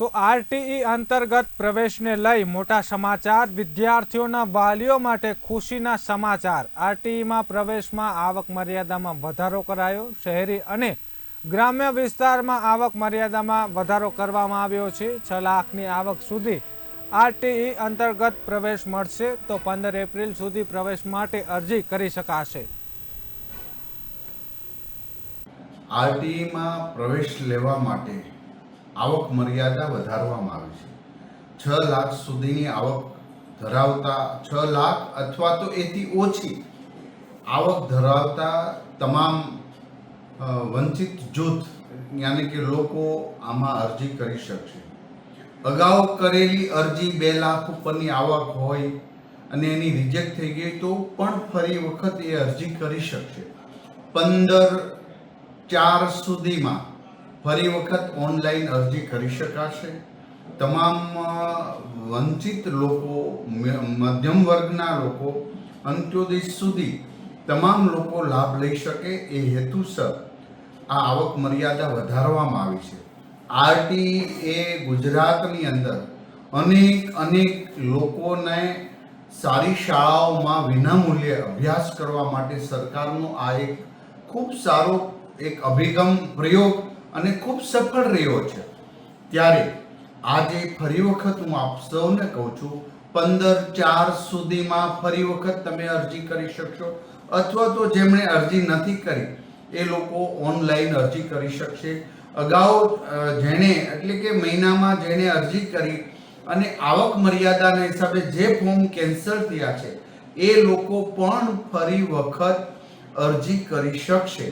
તો આરટીઈ અંતર્ગત પ્રવેશને લઈ મોટા સમાચાર, વિદ્યાર્થીઓના વાલીઓ માટે ખુશીના સમાચાર. આરટીઈમાં પ્રવેશમાં આવક મર્યાદામાં વધારો કરાયો. શહેરી અને ગ્રામ્ય વિસ્તારમાં આવક મર્યાદામાં વધારો કરવામાં આવ્યો છે. છ લાખની આવક સુધી આરટીઈ અંતર્ગત પ્રવેશ મળશે તો પંદર એપ્રિલ સુધી પ્રવેશ માટે અરજી કરી શકાશે. આરટીઈમાં પ્રવેશ લેવા માટે આવક મર્યાદા વધારવામાં આવી છે. છ લાખ સુધીની આવક ધરાવતા, છ લાખ અથવા તો એથી ઓછી આવક ધરાવતા તમામ વંચિત જૂથ, યાની કે લોકો આમાં અરજી કરી શકશે. અગાઉ કરેલી અરજી બે લાખ ઉપરની આવક હોય અને એની રિજેક્ટ થઈ ગઈ તો પણ ફરી વખત એ અરજી કરી શકશે. પંદર ચાર સુધીમાં ફરી વખત ઓનલાઈન અરજી કરી શકાશે. તમામ વંચિત લોકો મધ્યમ વર્ગના લોકો, અંત્યોદય સુધી તમામ લોકો લાભ લઈ શકે એ હેતુસર આ આવક મર્યાદા વધારવામાં આવી છે. આરટી એ ગુજરાતની અંદર અનેક અનેક લોકોને સારી શાળાઓમાં વિનામૂલ્યે અભ્યાસ કરવા માટે સરકારનો આ એક ખૂબ સારો એક અભિગમ પ્રયોગ અને ખૂબ સફળ રહ્યો છે. ત્યારે આજે ફરી વખત હું આપ સૌને કહું છું, પંદર ચાર સુધીમાં ફરી વખત તમે અરજી કરી શકશો. અથવા તો જેમણે અરજી નથી કરી, એ લોકો ઓનલાઈન અરજી કરી શકશે. અગાઉ જેણે, એટલે કે મહિનામાં જેણે અરજી કરી અને આવક મર્યાદાના હિસાબે જે ફોર્મ કેન્સલ થયા છે, એ લોકો પણ ફરી વખત અરજી કરી શકશે.